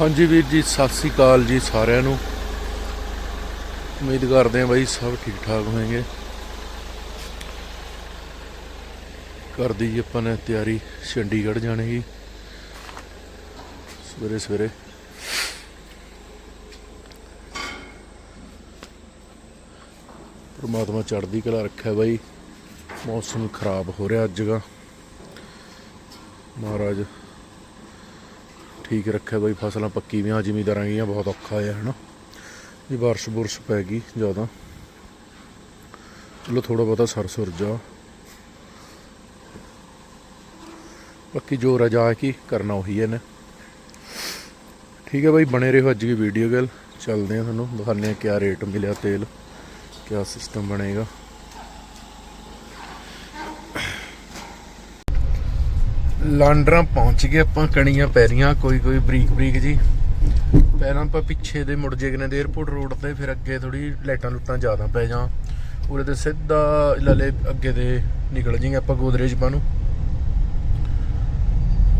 ਹਾਂਜੀ ਵੀਰ ਜੀ, ਸਤਿ ਸ੍ਰੀ ਅਕਾਲ ਜੀ ਸਾਰਿਆਂ ਨੂੰ। ਉਮੀਦ ਕਰਦੇ ਹਾਂ ਬਾਈ ਸਭ ਠੀਕ ਠਾਕ ਹੋਣਗੇ ਕਰਦੀ ਜੀ ਆਪਾਂ ਨੇ ਤਿਆਰੀ ਚੰਡੀਗੜ੍ਹ ਜਾਣੇ ਦੀ ਸਵੇਰੇ ਸਵੇਰੇ। ਪਰਮਾਤਮਾ ਚੜ੍ਹਦੀ ਕਲਾ ਰੱਖਿਆ ਬਾਈ। ਮੌਸਮ ਖਰਾਬ ਹੋ ਰਿਹਾ ਅੱਜ ਦਾ। ਮਹਾਰਾਜ ਠੀਕ ਰੱਖਿਆ ਬਾਈ, ਫਸਲਾਂ ਪੱਕੀ ਪੱਕੀਆਂ ਜ਼ਿਮੀਦਾਰਾਂ ਗੀਆਂ ਬਹੁਤ ਔਖਾ ਹੈ ਹਨਾ। ਇਹ ਬਾਰਿਸ਼ ਬੁਰਸ਼ ਪੈ ਗਈ ਜ਼ਿਆਦਾ। ਚਲੋ ਥੋੜਾ ਬਹੁਤਾ ਸਰ ਸੁਰ ਜਾ ਬਾਕੀ ਜੋ ਰਜਾ ਕੀ ਕਰਨਾ ਉਹੀ ਹੈ ਨੇ ਠੀਕ ਹੈ ਬਾਈ, ਬਣੇ ਰਹੋ ਅੱਜ ਦੀ ਵੀਡੀਓ ਗੱਲ। ਚੱਲਦੇ ਆ ਤੁਹਾਨੂੰ, ਦਿਖਾਉਂਦੇ ਆ ਕਿਆ ਰੇਟ ਮਿਲਿਆ ਤੇਲ, ਕਿਆ ਸਿਸਟਮ ਬਣੇਗਾ। ਲਾਂਡਰਾਂ ਪਹੁੰਚ ਗਏ ਆਪਾਂ, ਕਣੀਆਂ ਪੈ ਰਹੀਆਂ, ਕੋਈ ਕੋਈ ਬਰੀਕ ਬਰੀਕ ਜੀ। ਪਹਿਲਾਂ ਆਪਾਂ ਪਿੱਛੇ ਦੇ ਮੁੜ ਜੇ ਕਿਨੇ ਦੇ 에어ਪੋਰਟ ਰੋਡ ਤੇ, ਫਿਰ ਅੱਗੇ ਥੋੜੀ ਲਾਈਟਾਂ ਲੁੱਟਾਂ ਜ਼ਿਆਦਾ ਪੈ ਜਾਂ ਉਰੇ ਤੇ ਸਿੱਧਾ ਲਲੇ ਅੱਗੇ ਦੇ ਨਿਕਲ ਜਾਈਏ ਆਪਾਂ ਗੋਦਰੇਜ ਪਾ ਨੂੰ।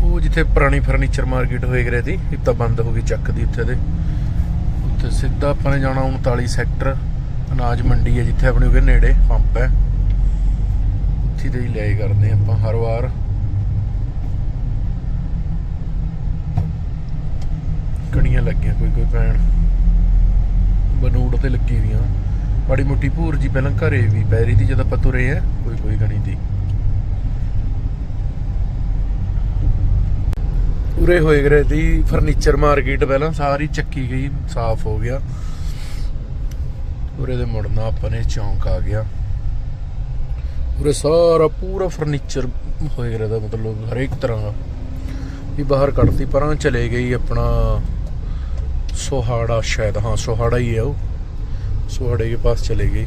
ਉਹ ਜਿੱਥੇ ਪੁਰਾਣੀ ਫਰਨੀਚਰ ਮਾਰਕੀਟ ਹੋਏ ਕਰੇ ਸੀ, ਇਹ ਤਾਂ ਬੰਦ ਹੋ ਗਈ ਚੱਕ ਦੀ ਉੱਥੇ ਦੇ ਉੱਥੇ ਸਿੱਧਾ ਆਪਾਂ ਨੇ ਜਾਣਾ 39 ਸੈਕਟਰ ਅਨਾਜ ਮੰਡੀ ਹੈ ਜਿੱਥੇ ਆਪਣੇ ਉਹਦੇ ਨੇੜੇ, ਪੰਪ ਹੈ। ਉੱਥੇ ਦੇ ਹੀ ਲੈ ਕਰਦੇ ਆਪਾਂ ਹਰ ਵਾਰ। ਕਣੀਆਂ ਲੱਗੀਆਂ, ਕੋਈ ਕੋਈ ਪੈਣ ਬਨੂੜ ਤੇ ਲੱਗੀ ਵੀਆਂ ਮਾੜੀ ਮੋਟੀ ਭੂਰ ਜੀ ਪਹਿਲਾਂ ਘਰੇ ਵੀ ਪੈ ਰਹੀ ਸੀ ਜਦ ਆਪਾਂ ਤੁਰੇ ਆ, ਕੋਈ ਕੋਈ ਕਣੀ ਦੀ। ਉਰੇ ਹੋਏ ਗਰੇ ਦੀ ਫਰਨੀਚਰ ਮਾਰਕੀਟ ਪਹਿਲਾਂ ਸਾਰੀ ਚੱਕੀ ਗਈ, ਸਾਫ਼ ਹੋ ਗਿਆ। ਉਰੇ ਦੇ ਮੁੜਨਾ ਆਪਾਂ ਨੇ, ਚੌਂਕ ਆ ਗਿਆ। ਉਰੇ ਸਾਰਾ ਪੂਰਾ ਫਰਨੀਚਰ ਹੋਏ ਗਰੇ ਦਾ ਮਤਲਬ ਹਰੇਕ ਤਰ੍ਹਾਂ ਦਾ। ਵੀ ਬਾਹਰ ਕੱਢਤੀ, ਪਰਾਂ ਚਲੇ ਗਈ ਆਪਣਾ ਸੋਹਾੜਾ ਸ਼ਾਇਦ ਹਾਂ ਸੋਹਾੜਾ ਹੀ ਹੈ ਉਹ। ਸੋਹਾੜੇ ਦੇ ਪਾਸ ਚਲੇ ਗਏ।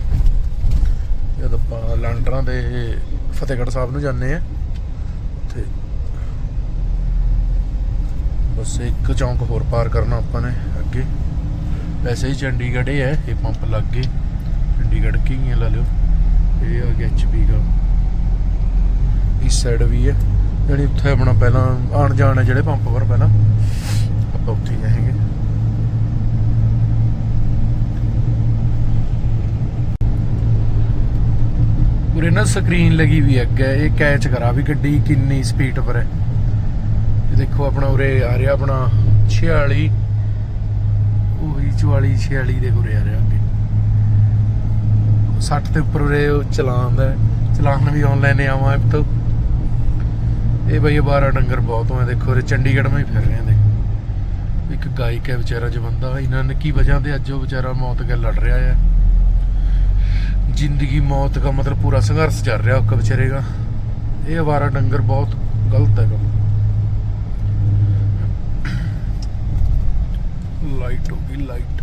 ਜਦ ਆਪਾਂ ਲਾਂਡਰਾਂ ਦੇ ਫਤਿਹਗੜ੍ਹ ਸਾਹਿਬ ਨੂੰ ਜਾਂਦੇ ਆ ਤੇ ਬਸ ਇੱਕ ਚੌਂਕ ਹੋਰ ਪਾਰ ਕਰਨਾ ਆਪਾਂ ਨੇ ਅੱਗੇ। ਵੈਸੇ ਹੀ ਚੰਡੀਗੜ੍ਹ ਹੀ ਹੈ ਇਹ ਪੰਪ ਲੱਗ। ਗਏ ਚੰਡੀਗੜ੍ਹ ਕੀ ਹੀ ਹੈ, ਲਾ ਲਿਓ। ਇਹ ਆ ਗਿਆ ਐਚਪੀ ਦਾ। ਇਸ ਸਾਈਡ ਵੀ ਹੈ। ਜਿਹੜੀ ਉੱਥੇ ਆਪਣਾ ਪਹਿਲਾਂ ਆਣ ਜਾਣ ਹੈ ਜਿਹੜੇ ਪੰਪ ਪਰ ਪਹਿਲਾਂ। ਆਪਾਂ ਉੱਥੇ ਹੀ ਉਰੇ ਨਾ ਸਕਰੀਨ ਲੱਗੀ ਵੀ ਅੱਗੇ, ਇਹ ਕੈਚ ਕਰਾ ਵੀ ਗੱਡੀ ਕਿੰਨੀ ਸਪੀਡ ਪਰ ਹੈ। ਇਹ ਦੇਖੋ ਆਪਣਾ ਉਰੇ ਆ ਰਿਹਾ ਆਪਣਾ 46 ਉਹੀ 44 46 ਦੇ ਉਰੇ ਆ ਰਿਹਾ ਅੱਗੇ। 60 ਦੇ ਉੱਪਰ ਉਰੇ ਚਲਾਨ ਦਾ ਹੈ। ਚਲਾਨ ਵੀ ਆਨਲਾਈਨ ਆਵਾਂ ਐਪ ਤੋਂ। ਇਹ ਬਈ 12 ਡੰਗਰ ਬਹੁਤ ਹੋਏ, ਦੇਖੋ ਉਰੇ ਚੰਡੀਗੜ੍ਹ ਮੈਂ ਫਿਰ ਰਹੇ ਨੇ। ਇੱਕ ਗਾਇਕ ਹੈ ਵਿਚਾਰਾ ਜੋ ਇਹਨਾਂ ਨੇ ਕੀ ਵਜ੍ਹਾ ਤੇ ਅੱਜ ਉਹ ਵਿਚਾਰਾ ਮੌਤ ਗੱਲ ਲੜ ਰਿਹਾ ਹੈ। ਜ਼ਿੰਦਗੀ, ਮੌਤ ਦਾ ਮਤਲਬ ਪੂਰਾ ਸੰਘਰਸ਼ ਚੱਲ ਰਿਹਾ ਉਹ ਵਿਚਾਰੇ ਦਾ। ਇਹ 12 ਡੰਗਰ ਬਹੁਤ ਗਲਤ ਹੈ ਕੰਮ ਲਾਈਟ ਹੋ ਗਈ, ਲਾਈਟ।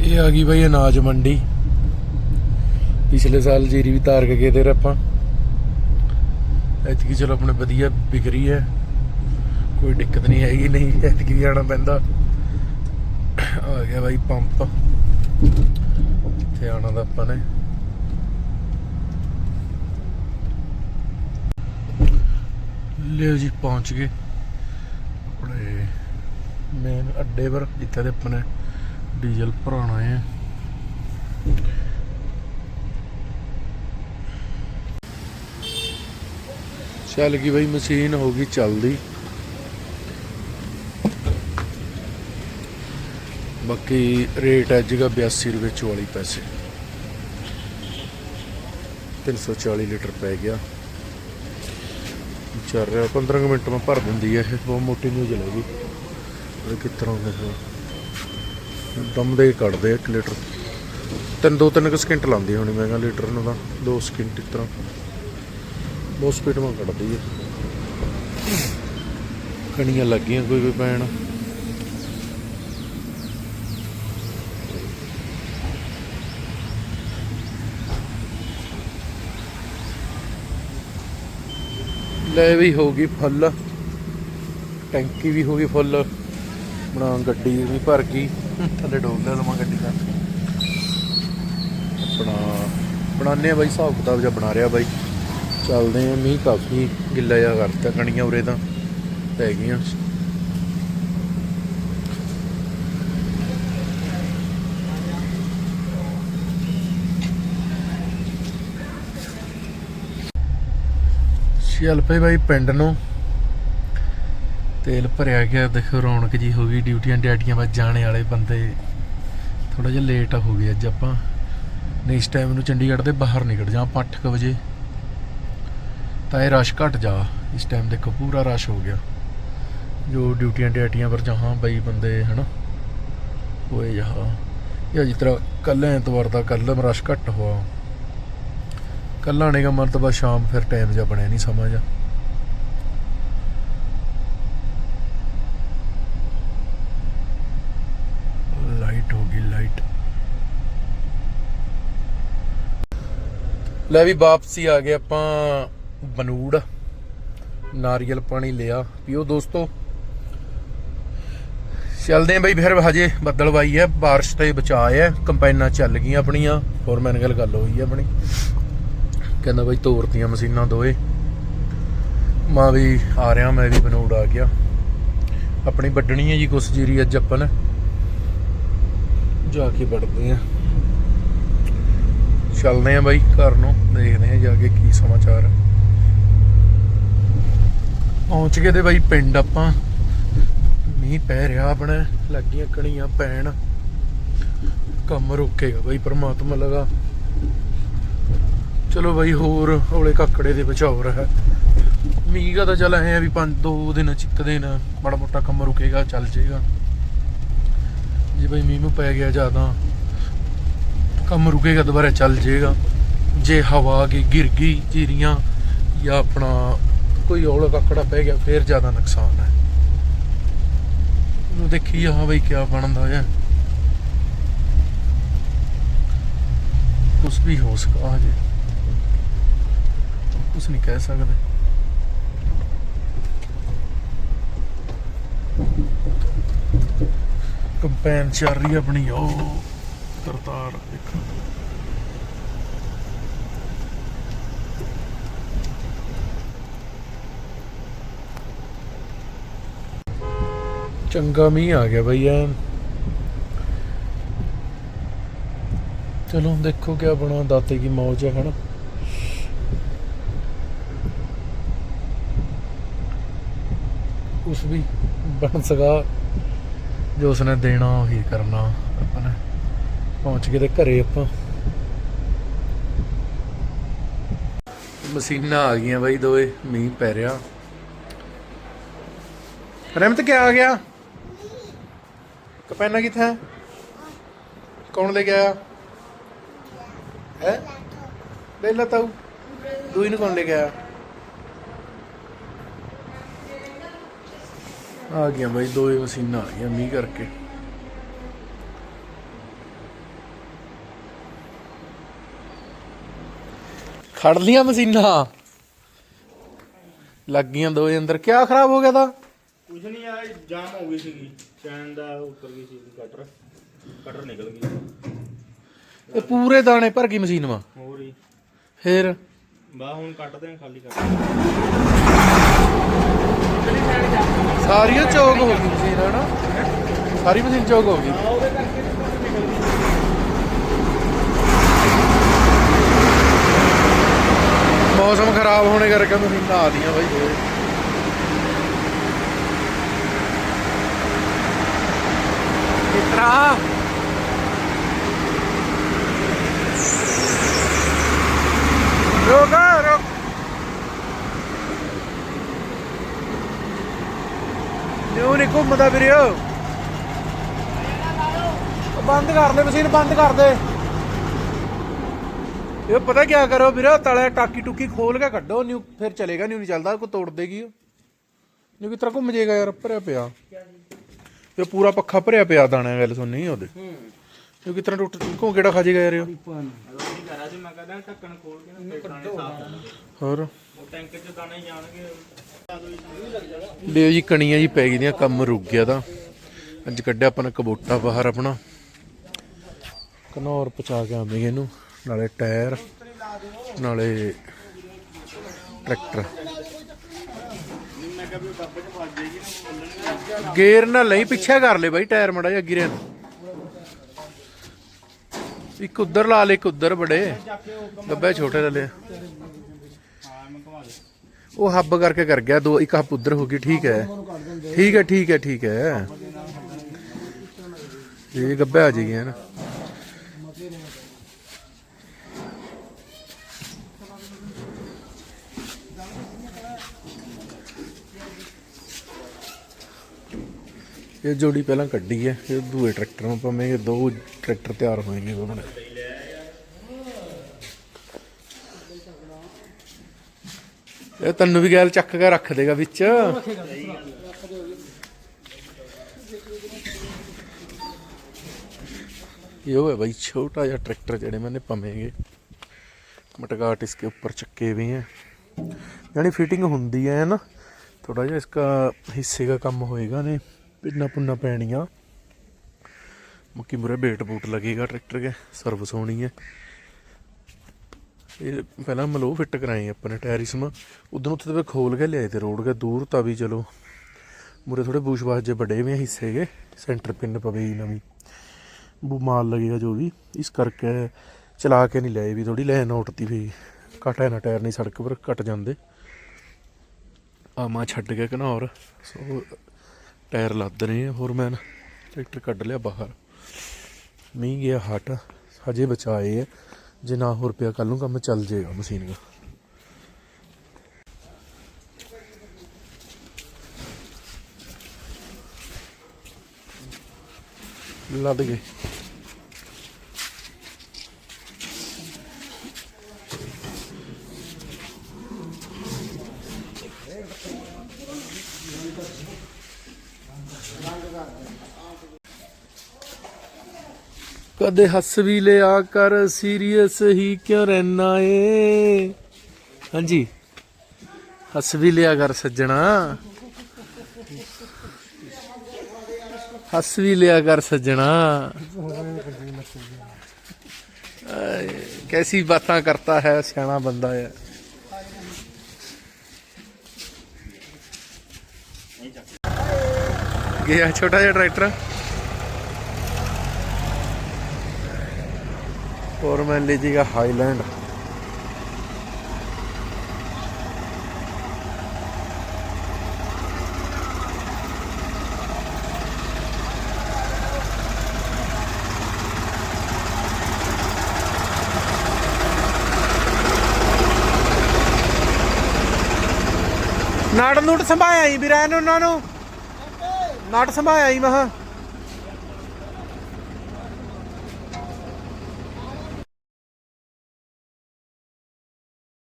ਇਹ ਆ ਗਈ ਬਈ ਅਨਾਜ ਮੰਡੀ। ਪਿਛਲੇ ਸਾਲ ਜੀਰੀ ਵੀ ਤਾਰ ਕੇ ਗਏ ਤੇ ਆਪਾਂ। ਐਤਕੀ ਚਲੋ ਆਪਣੇ ਵਧੀਆ ਵਿਕ ਰਹੀ ਹੈ। ਕੋਈ ਦਿੱਕਤ ਨਹੀਂ ਹੈਗੀ, ਨਹੀਂ ਐਤਕੀ ਜਾਣਾ ਪੈਂਦਾ। ਆ ਗਿਆ ਬਾਈ ਪੰਪ। ਇੱਥੇ ਆਣਾ ਦਾ ਆਪਾਂ ਨੇ। ਲਿਓ ਜੀ, ਪਹੁੰਚ ਗਏ। ਆਪਣੇ ਮੇਨ ਅੱਡੇ ਪਰ, ਜਿੱਥੇ ਆਪਾਂ ਨੇ ਡੀਜ਼ਲ ਭਰਾਉਣਾ ਹੈ ਚੱਲ ਗਈ ਬਈ, ਮਸ਼ੀਨ ਹੋ ਗਈ ਚੱਲਦੀ। ਬਾਕੀ ਰੇਟ ਹੈ ਦਾ 82 ਰੁਪਏ 44 ਪੈਸੇ। 340 ਲੀਟਰ ਪੈ ਗਿਆ। ਚੱਲ ਰਿਹਾ 15 ਕੁ ਮਿੰਟ ਮੈਂ ਭਰ ਦਿੰਦੀ ਹੈ ਇਹ ਬਹੁਤ ਮੋਟੀ ਨਿਊਜ਼ ਲੱਗੀ ਇਹ ਕਿਸ ਤਰ੍ਹਾਂ ਦੇ ਦਮ ਦੇ ਹੀ ਕੱਢਦੇ 1 ਲੀਟਰ। ਤਿੰਨ, ਦੋ, ਤਿੰਨ ਕੁ ਸਕਿੰਟ ਲਾਉਂਦੀ ਹੋਣੀ ਮੈਂ ਕਿਹਾ ਲੀਟਰ ਨੂੰ ਤਾਂ 2 ਸਕਿੰਟ ਇਸ ਤਰ੍ਹਾਂ। ਬਹੁਤ ਸਪੀਡ ਮੈਂ ਕੱਢਦੀ ਹੈ ਕਣੀਆਂ ਲੱਗੀਆਂ ਕੋਈ ਕੋਈ ਪੈਣ ਲੈ ਵੀ ਹੋ ਗਈ ਫੁੱਲ। ਟੈਂਕੀ ਵੀ ਹੋ ਗਈ ਫੁੱਲ। ਬਣਾ ਗੱਡੀ ਵੀ ਭਰ ਗਈ ਥੱਲੇ ਡੋਲ ਲੈ ਲਵਾਂ ਗੱਡੀ ਦਾ। ਆਪਣਾ ਬਣਾਉਂਦੇ ਆ ਬਾਈ, ਹਿਸਾਬ ਕਿਤਾਬ ਜਿਹਾ ਬਣਾ ਰਿਹਾ ਬਾਈ। ਚੱਲਦੇ ਆ, ਮੀਂਹ ਕਾਫੀ ਗਿੱਲਾ ਜਿਹਾ ਕਰਤਾ ਕਣੀਆਂ ਉਰੇ ਤਾਂ। ਪੈ ਗਈਆਂ। ਚੱਲ ਪਏ ਬਾਈ ਪਿੰਡ ਨੂੰ। ਤੇਲ ਭਰਿਆ ਗਿਆ, ਦੇਖੋ ਰੌਣਕ ਜੀ ਹੋ ਗਈ, ਡਿਊਟੀਆਂ ਡਿਊਟੀਆਂ ਵੱਜ ਜਾਣੇ ਵਾਲੇ ਬੰਦੇ। ਥੋੜਾ ਜਿਹਾ ਲੇਟ ਹੋ ਗਏ ਅੱਜ ਆਪਾਂ। ਨਹੀਂ, ਇਸ ਟਾਈਮ ਨੂੰ ਚੰਡੀਗੜ੍ਹ ਦੇ ਬਾਹਰ ਨਿਕਲ ਜਾ ਆਪਾਂ 8 ਵਜੇ। ਤਾਂ ਇਹ ਰਸ਼ ਘਟ ਜਾ। ਇਸ ਟਾਈਮ ਦੇਖੋ ਪੂਰਾ ਰਸ਼ ਹੋ ਗਿਆ। ਜੋ ਡਿਊਟੀਆਂ ਡਿਊਟੀਆਂ ਪਰ ਜਹਾਂ ਬਈ ਬੰਦੇ, ਹਨਾ। ਹੋਏ ਜਹਾਂ ਇਹ ਜਿਸ ਤਰ੍ਹਾਂ ਕੱਲ ਐਤਵਾਰ ਦਾ ਕੱਲ ਰਸ਼ ਘੱਟ ਹੋਆ। ਕੱਲ ਆਣੇ ਦਾ ਮਤਲਬ ਸ਼ਾਮ ਫਿਰ ਟਾਈਮ ਜਿਹਾ ਬਣਿਆ ਨਹੀਂ ਸਮਾਂ ਜਾ ਲਾਈਟ ਹੋ ਗਈ ਲਾਈਟ ਲੈ ਵੀ ਵਾਪਸੀ ਆ ਗਏ ਆਪਾਂ ਬਨੂੜ। ਨਾਰੀਅਲ ਪਾਣੀ ਲਿਆ। ਪੀਓ ਦੋਸਤੋ। ਚੱਲਦੇ ਆਂ ਬਈ ਫਿਰ ਹਜੇ ਬੱਦਲਵਾਈ ਹੈ, ਬਾਰਿਸ਼ ਤੇ ਬਚਾਅ ਹੈ ਕੰਪਾਈਨਾਂ ਚੱਲ ਗਈਆਂ ਆਪਣੀਆਂ। ਫੋਰਮੈਨ ਨਾਲ ਗੱਲ ਹੋਈ ਹੈ ਆਪਣੀ। ਕਹਿੰਦਾ ਬਾਈ ਤੋਰਤੀਆਂ ਮਸ਼ੀਨਾਂ ਦੋਏ। ਮਾਂ ਵੀ ਆ ਰਿਹਾ, ਮੈਂ ਵੀ ਬਨੂੜ ਆ ਗਿਆ। ਆਪਣੀ ਵੱਡਣੀ ਹੈ ਜੀ ਕੁਛ ਜੀਰੀ ਅੱਜ ਆਪਾਂ ਨੇ। ਜਾ ਕੇ ਵੱਢਦੇ ਆ ਚੱਲਦੇ ਆ ਬਾਈ ਘਰ ਨੂੰ, ਦੇਖਦੇ ਆ ਜਾ ਕੇ ਕੀ ਸਮਾਚਾਰ ਹੈ। ਪਹੁੰਚ ਗਏ ਤੇ ਬਾਈ ਪਿੰਡ ਆਪਾਂ। ਮੀਂਹ ਪੈ ਰਿਹਾ ਆਪਣੇ, ਲੱਗੀਆਂ ਕਣੀਆਂ ਪੈਣ। ਕੰਮ ਰੁਕੇਗਾ ਬਾਈ, ਪਰਮਾਤਮਾ ਲਗਾ। ਚਲੋ ਬਾਈ ਹੋਰ ਹੌਲੇ ਕੱਕੜੇ ਦੇ ਬਚਾਓ ਰਹਾ ਮੀਂਹ ਦਾ ਤਾਂ ਚੱਲ ਐ ਵੀ ਪੰਜ ਦੋ ਦਿਨ ਚ ਇੱਕ ਦਿਨ ਬੜਾ ਮੋਟਾ ਕੰਮ ਰੁਕੇਗਾ, ਚੱਲ ਜੇਗਾ। ਜੇ ਬਾਈ ਮੀਂਹ ਪੈ ਗਿਆ ਜ਼ਿਆਦਾ ਕੰਮ ਰੁਕੇਗਾ, ਦੁਬਾਰਾ ਚੱਲ ਜੇਗਾ। ਜੇ ਹਵਾ ਆ ਗਈ, ਗਿਰ ਗਈ ਚੀਰੀਆਂ, ਜਾਂ ਆਪਣਾ ਕੋਈ ਔਲਾ ਕੱਕੜਾ ਪੈ ਗਿਆ, ਫੇਰ ਜ਼ਿਆਦਾ ਨੁਕਸਾਨ ਹੈ। ਨੂੰ ਦੇਖੀ ਹਾਂ ਬਈ ਕਿਆ ਬਣਦਾ ਹੈ। ਕੁਛ ਵੀ ਹੋ ਸਕਦਾ ਹਜੇ ਕੁਛ ਨਹੀਂ ਕਹਿ ਸਕਦੇ। ਕੰਪੈਨ ਚੱਲ ਰਹੀ ਆਪਣੀ, ਉਹ ਕਰਤਾਰ ਦੇਖੋ ਚੰਗਾ ਮੀਂਹ ਆ ਗਿਆ ਬਈ ਐ ਚਲੋ ਦੇਖੋ ਕਿਆ ਬਣਾ ਦਾਤੇ ਕੀ ਮੌਜ ਹੈ ਹਨਾ। ਉਸ ਵੀ ਬਣ ਸਗਾ ਜੋ ਉਸਨੇ ਦੇਣਾ, ਉਹੀ ਕਰਨਾ ਆਪਾਂ ਨੇ। ਪਹੁੰਚ ਗਏ ਤੇ ਘਰੇ ਆਪਾਂ। ਮਸ਼ੀਨਾਂ ਆ ਗਈਆਂ ਬਾਈ ਦੋਏ ਮੀਂਹ ਪੈ ਰਿਹਾ। ਰਹਿਮਤ ਕਿਆ ਆ ਗਿਆ? ਕਪੈਨਾ ਕਿੱਥੇ ਹੈ? ਕੌਣ ਲੈ ਗਿਆ ਹੈ? ਲੈ ਲਾ ਤਾਊ। ਦੂਈ ਨੂੰ ਕੌਣ ਲੈ ਗਿਆ ਆ ਗਿਆ ਬਾਈ ਦੋਏ ਮਸ਼ੀਨਾਂ ਆ ਗਈਆਂ ਮੀਂਹ ਕਰਕੇ। ਖੜ ਲੀਆਂ ਮਸ਼ੀਨਾਂ। ਲੱਗ ਗਈਆਂ ਦੋਏ ਅੰਦਰ ਕਿਆ ਖਰਾਬ ਹੋ ਗਿਆ ਤਾਂ? ਕੁਝ ਨਹੀਂ ਆ ਜਾਮ ਹੋ ਗਈ ਸੀਗੀ। ਚੈਨ ਦਾ ਉੱਤਰ ਗਈ ਸੀ ਕਟਰ। ਕਟਰ ਨਿਕਲ ਗਈ। ਇਹ ਪੂਰੇ ਦਾਣੇ ਭਰ ਗਈ ਮਸ਼ੀਨ ਵਾ। ਹੋਰ ਹੀ ਫੇਰ? ਬਾ ਹੁਣ ਕੱਟਦੇ ਆ ਖਾਲੀ ਕਰ ਸਾਰੀਆਂ ਚੌਕ ਹੋ ਗਈ ਮਸ਼ੀਨ ਹਨਾ? ਸਾਰੀ ਮਸ਼ੀਨ ਚੌਕ ਹੋ ਗਈ। ਮੌਸਮ ਖਰਾਬ ਹੋਣੇ ਕਰਕੇ ਮਸ਼ੀਨਾਂ ਆ ਦੀਆਂ ਬਾਈ। ਦੋਏ ਕਿਤਰਾ ਰੋਕ ਰੋਕ ਨਿਉ ਨਹੀਂ ਘੁੰਮਦਾ ਵੀਰਿਓ ਬੰਦ ਕਰ ਦੇ ਮਸ਼ੀਨ ਬੰਦ ਕਰ ਦੇ। ਇਹ ਪਤਾ ਕੀ ਕਰੋ ਵੀਰੋ ਤਲੇ ਟਾਕੀ ਟੁਕੀ ਖੋਲ ਕੇ ਕੱਢੋ ਨਿਊ ਫਿਰ ਚਲੇਗਾ ਨਿਊ ਨਹੀਂ ਚੱਲਦਾ ਕੋਈ ਤੋੜ ਦੇਗੀ ਉਹ। ਨਿਊ ਕਿਤਰਾ ਘੁੰਮ ਜਾਏਗਾ ਯਾਰ ਭਰਿਆ ਪਿਆ। ਇਹ ਪੂਰਾ ਪੱਖਾ ਭਰਿਆ ਪਿਆ ਦਾਣਾ ਗੱਲ ਸੁਣਨੀ ਉਹਦੇ। ਨਿਊ ਕਿਤਰਾ ਟੁੱਟ ਕੋ ਕਿਹੜਾ ਖਾ ਜਾਏਗਾ ਯਾਰ ਇਹ? ਕੇ ਹੋਰ? ਉਹ ਟੈਂਕ 'ਚ ਦਾਣੇ ਜਾਣਗੇ। ਲਿਓ ਜੀ, ਕਣੀਆਂ ਜੀ ਪੈ ਗਈਆਂ, ਕੰਮ ਰੁਕ ਗਿਆ ਤਾਂ। ਅੱਜ ਕੱਢਿਆ ਆਪਣਾ ਕਬੋਟਾ ਬਾਹਰ ਆਪਣਾ। ਕਨੌਰ ਪਚਾ ਕੇ ਆਉਂਦੇ ਇਹਨੂੰ, ਨਾਲੇ ਟਾਇਰ, ਨਾਲੇ ਟਰੈਕਟਰ। ਗੇਰ ਨਾ ਲਈ, ਪਿੱਛੇ ਕਰ ਲੈ ਬਾਈ, ਟਾਇਰ ਮੜਾ ਜਾ ਗਿਰੇ ਇੱਕ ਉਧਰ ਲਾ ਲੈ, ਇੱਕ ਉਧਰ ਬੜੇ। ਡੱਬੇ ਛੋਟੇ ਲੈ ਲਿਆ ਉਹ ਹੱਬ ਕਰਕੇ ਕਰ ਗਿਆ, ਦੋ, ਇੱਕ ਹੱਬ ਉਧਰ ਹੋ ਗਈ, ਠੀਕ ਹੈ। ਠੀਕ ਹੈ ਠੀਕ ਹੈ ਠੀਕ ਹੈ। ਇਹ ਗੱਬੇ ਆ ਜਾਈਏ ਨਾ ਇਹ ਜੋੜੀ ਪਹਿਲਾਂ ਕੱਢੀ ਹੈ, ਇਹ ਦੂਏ ਟਰੈਕਟਰ ਨੂੰ ਪਾਵੇਂਗੇ ਦੋ ਟਰੈਕਟਰ ਤਿਆਰ ਹੋਣਗੇ ਉਹਨਾਂ ਇਹ ਤੈਨੂੰ ਵੀ ਗੈਲ ਚੱਕ ਕੇ ਰੱਖ ਦੇਗਾ ਵਿੱਚ ये वो है भाई छोटा सा ट्रैक्टर जड़े मैंने पमेंगे मटगाट इसके ऊपर चक्के भी हैं यानी फिटिंग ਹੁੰਦੀ ਹੈ ਨਾ ਥੋੜਾ ਜਿਹਾ इसका हिस्से का ਕੰਮ ਹੋਏਗਾ ਨੇ ਪਿੰਨਾ ਪੁੰਨਾ ਪੈਣੀਆਂ ਮੁੱਕੀ ਮੁਰੇ ਬੇਟ ਬੂਟ लगेगा ट्रैक्टर के सर्विस होनी है ਇਹ ਪਹਿਲਾਂ ਮਲੋ ਫਿੱਟ ਕਰਾਏ ਆਪਣੇ ਟੈਰਿਸਮ ਉਦੋਂ ਉੱਥੇ ਤੇ ਖੋਲ ਕੇ ਲਿਆਏ ਤੇ ਰੋਡ ਕੇ ਦੂਰ ਤਾਂ ਵੀ ਚਲੋ। ਮੁਰੇ ਥੋੜੇ ਬੂਸ਼ਵਾਸ ਜੇ ਵੱਡੇ ਵੀ ਹਿੱਸੇ ਗਏ ਸੈਂਟਰ ਪਿੰਨ ਪਵੇ ਨਵੀਂ। ਬੁਮਾਲ ਲੱਗੇਗਾ ਜੋ ਵੀ, ਇਸ ਕਰਕੇ ਚਲਾ ਕੇ ਨਹੀਂ ਲਿਆਏ ਵੀ ਥੋੜੀ ਲੈਣ ਨੋਟਤੀ ਵੀ। ਘਟ ਹੈ ਨਾ ਟਾਇਰ ਨਹੀਂ ਸੜਕ ਪਰ ਕੱਟ ਜਾਂਦੇ। ਆ ਆਮਾ ਛੱਡ ਕੇ ਘਨੌਰ, ਸੋ ਟਾਇਰ ਲੱਦ ਰਹੇ ਆ ਹੋਰ ਮੈਂ ਟਰੈਕਟਰ ਕੱਢ ਲਿਆ ਬਾਹਰ। ਮੀਂਹ ਗਿਆ ਹਟ, ਹਜੇ ਬਚਾਏ ਆ। ਜੇ ਨਾ ਹੋਰ ਪਿਆ ਕੱਲ ਨੂੰ ਕੰਮ ਚੱਲ ਜਾਏਗਾ ਮਸ਼ੀਨ ਦਾ। ਲੱਦ ਗਏ। ਕਦੇ ਹੱਸ ਵੀ ਲਿਆ ਕਰ, ਸੀਰੀਅਸ ਹੀ ਕਿਉਂ ਰਹਿਣਾ ਏ? ਹਾਂਜੀ। ਹੱਸ ਵੀ ਲਿਆ ਕਰ ਸੱਜਣਾ। ਹੱਸ ਵੀ ਲਿਆ ਕਰ ਸੱਜਣਾ। ਕੈਸੀ ਬਾਤਾਂ ਕਰਤਾ ਹੈ, ਸਿਆਣਾ ਬੰਦਾ ਹੈ। ਗਿਆ ਛੋਟਾ ਜਿਹਾ ਟਰੈਕਟਰ? और मान लीजिएगा हाईलैंड നാടൻ നൂട്ട് സംഭായ ഈ ബിരാനോ നാടൻ സംഭായ ഈ മഹാ.